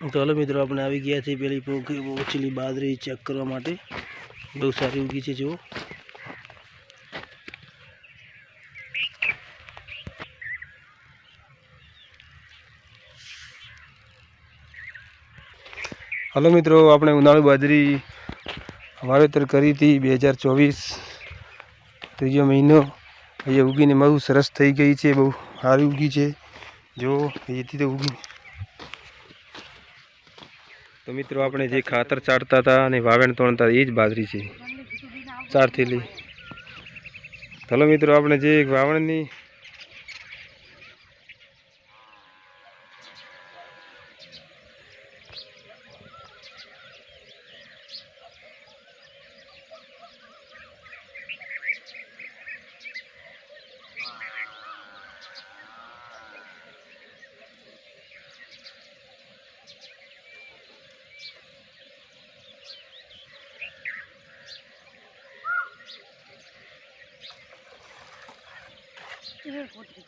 તો હલો મિત્રો, આપણે આવી ગયા છીએ પેલી ઓછીલી બાજરી ચેક કરવા માટે. બહુ સારી ઉગી છે, જુઓ. હલો મિત્રો, આપણે ઉનાળુ બાજરી વાવેતર કરી હતી બે હજાર ચોવીસ. ત્રીજો મહિનો. અહીંયા ઉગીને બહુ સરસ થઈ ગઈ છે, બહુ સારી ઉગી છે. જો અહીંથી તો ઉગી તો મિત્રો, આપણે જે ખાતર ચાટતા હતા અને વાવેણ તોડતા એ જ બાજરી છે. ચારથીલી. ચાલો મિત્રો, આપણે જે વાવણની এভাবে করতে